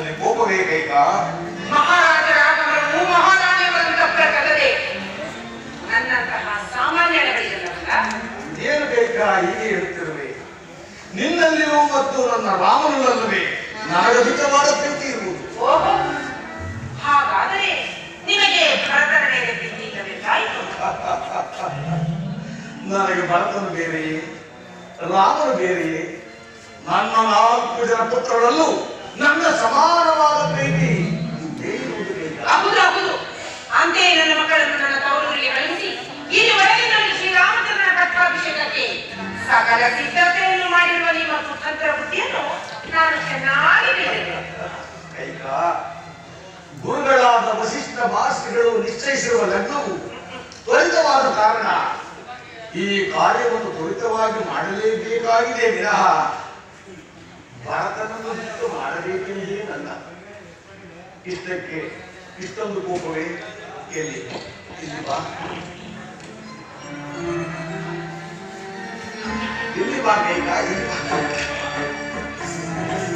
ತಲೆ ಕೋಪವೇ ಕೈಗ ಮಹಾರಾಜರ ಮಹಾರಾಜವರನ್ನು ಕದದೆ ನನ್ನಂತಹ ಸಾಮಾನ್ಯಗಳಿರಲ್ಲ ಏನು ಬೇಕಾ ಹೀಗೆ ಹೇಳ್ತಿರುವೆ? ನಿನ್ನಲ್ಲಿಯೂ ಮತ್ತು ನನ್ನ ರಾಮನಲ್ಲವೇ ನರಗದಿತವಾದ ಪ್ರೀತಿ ಇರುವುದು. ಓಹೋ ಹಾಗಾದರೆ ನಿಮಗೆ ಭರತನ ಮೇಲೆ ಪ್ರೀತಿ ಇಲ್ಲಬೇಕಾಯಿತು? ನನಗೆ ಭರತನು ಬೇರೆಯೇ ರಾಮನು ಬೇರೆಯೇ ನನ್ನ ನಾಲ್ಕು ಜನ ಪುತ್ರರಲ್ಲೂ ನನ್ನ ಸಮಾನವಾದ ಪ್ರೀತಿ. ಹೌದು ಹೌದು. ಅಂತೆಯೇ ನನ್ನ ಮಕ್ಕಳನ್ನು ನನ್ನ ತವರೂರಿಗೆ ಕಳುಹಿಸಿ ಇಲ್ಲಿ ಒಳಗಿನಲ್ಲಿ ಶ್ರೀರಾಮಚಂದ್ರನ ಪಟ್ಟಾಭಿಷೇಕಕ್ಕೆ ಸಕಲ ಸಿದ್ಧತೆಯನ್ನು ಮಾಡಿರುವ ನಿಮ್ಮ ಕುತಂತ್ರ ಬುದ್ಧಿಯನ್ನು ನಾನು ಚೆನ್ನಾಗಿ ಗುರುಗಳಾದ ವಸಿಷ್ಠ ಮಾಸ್ಟರ್ಗಳು ನಿಶ್ಚಯಿಸಿರುವ ಲಗ್ನವು ತ್ವರಿತವಾದ ಕಾರಣ. ಈ ಕಾರ್ಯವನ್ನು ತ್ವರಿತವಾಗಿ ಮಾಡಲೇಬೇಕಾಗಿದೆ ವಿನಃ. ಭರತನನ್ನು ಬಿಟ್ಟು ಮಾಡಬೇಕೆಂದೇ ನನ್ನ ಇಷ್ಟಕ್ಕೆ ಇಷ್ಟೊಂದು ಕೋಪವೇ ಎಲ್ಲಿ ಇಲ್ಲಿ ಬಾ. ಇಲ್ಲಿ ಬಾ ಬೇಕಾ ಇಲ್ಲಿ